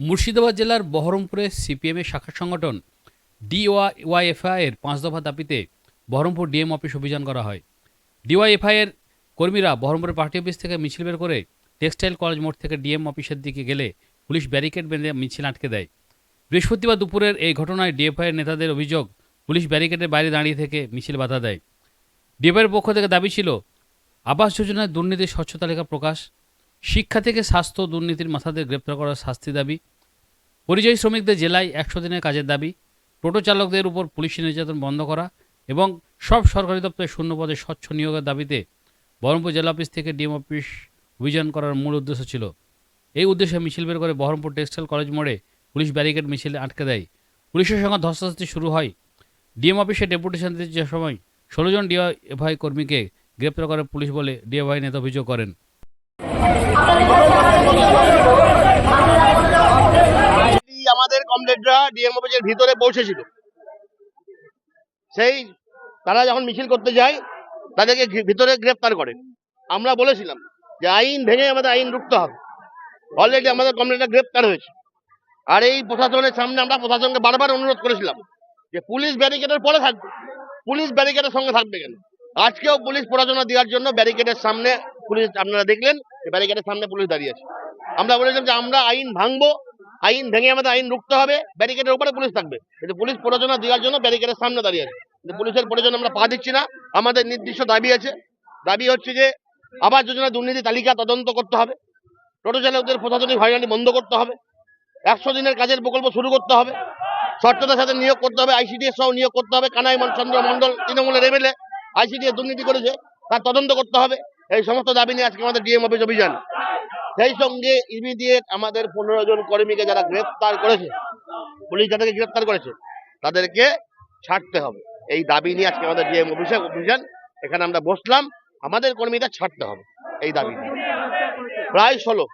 মুর্শিদাবাদ জেলার বহরমপুরে সিপিএমের শাখা সংগঠন ডিওয়াইএফআই এর পাঁচ দফা দাবিতে বহরমপুর ডিএম অফিস অভিযান করা হয়। ডিওয়াইএফআই এর কর্মীরা বহরমপুরের পার্টি অফিস থেকে মিছিল বের করে টেক্সটাইল কলেজ মোড় থেকে ডিএম অফিসের দিকে গেলে পুলিশ ব্যারিকেড বেঁধে মিছিল আটকে দেয়। বৃহস্পতিবার দুপুরের এই ঘটনায় ডিএফআই এর নেতাদের অভিযোগ, পুলিশ ব্যারিকেডের বাইরে দাঁড়িয়ে থেকে মিছিল বাধা দেয়। ডিএফআইয়ের পক্ষ থেকে দাবি ছিল, আবাস যোজনায় দুর্নীতির স্বচ্ছ তালিকা প্রকাশ শিক্ষা থেকে স্বাস্থ্য দুর্নীতির মাথাদের গ্রেপ্তার করার শাস্তি দাবি, পরিযায়ী শ্রমিকদের জেলায় একশো দিনের কাজের দাবি টোটো চালকদের উপর পুলিশি নির্যাতন বন্ধ করা এবং সব সরকারি দপ্তরে শূন্য পদে স্বচ্ছ নিয়োগের দাবিতে বহরমপুর জেলা অফিস থেকে ডিএম অফিস অভিযান করার মূল উদ্দেশ্য ছিল। এই উদ্দেশ্যে মিছিল বের করে বহরমপুর টেক্সটাইল কলেজ মোড়ে পুলিশ ব্যারিকেড মিছিলে আটকে দেয়। পুলিশের সঙ্গে ধস্তাধস্তি শুরু হয়। ডিএম অফিসে ডেপুটেশন দিতে যে সময় ষোলো জন ডিএফআই কর্মীকে গ্রেপ্তার করে পুলিশ বলে ডিএফআই নেতা অভিযোগ করেন। আমাদের কমরেডরা ডিএম অফিসের ভিতরে পৌঁছেছিল। সেই তারা যখন মিছিল করতে যায়, তাদেরকে ভিতরে গ্রেফতার করে। আমরা বলেছিলাম যে আইন ভেঙে আমাদের আইন রুখতে হবে। অলরেডি আমাদের কমরেডরা গ্রেফতার হয়েছে। আর এই প্রশাসনের সামনে আমরা প্রশাসনকে বারবার অনুরোধ করেছিলাম যে পুলিশ ব্যারিকেডের পরে থাকবে। পুলিশ ব্যারিকেডের সঙ্গে থাকবে কেন? আজকেও পুলিশ পড়াশোনা দেওয়ার জন্য ব্যারিকেডের সামনে পুলিশ আপনারা দেখলেন ব্যারিকেডের সামনে পুলিশ দাঁড়িয়ে আছে। আমরা বলেছিলাম যে আমরা আইন ভাঙবো, আইন ভেঙে আমাদের আইন রুখতে হবে, ব্যারিকেডের উপরে পুলিশ থাকবে। কিন্তু পুলিশ প্ররোচনা দেওয়ার জন্য ব্যারিকেডের সামনে দাঁড়িয়ে আছে। কিন্তু পুলিশের প্রয়োজন আমরা পা দিচ্ছি না, আমাদের নির্দিষ্ট দাবি আছে। দাবি হচ্ছে যে আবাস যোজনা দুর্নীতি তালিকা তদন্ত করতে হবে, টোটো চালকদের প্রশাসনিক হয়রানি বন্ধ করতে হবে, একশো দিনের কাজের প্রকল্প শুরু করতে হবে, স্বচ্ছতার সাথে নিয়োগ করতে হবে, আইসিডিএস সহ নিয়োগ করতে হবে কানাই চন্দ্র মন্ডল তৃণমূলের এমএলএ আইসিডিএস দুর্নীতি করেছে, তার তদন্ত করতে হবে। এই সমস্ত দাবি নিয়ে আজকে আমাদের ডিএম অফিস অভিযান। সেই সঙ্গে ইমিডিয়েট আমাদের পনেরো জন কর্মীকে যারা গ্রেফতার করেছে, পুলিশ যাদেরকে গ্রেফতার করেছে, তাদেরকে ছাড়তে হবে। এই দাবি নিয়ে আজকে আমাদের ডিএম অফিসে অভিযান। এখানে আমরা বসলাম, আমাদের কর্মীদের ছাড়তে হবে, এই দাবি নিয়ে। প্রায় ষোলো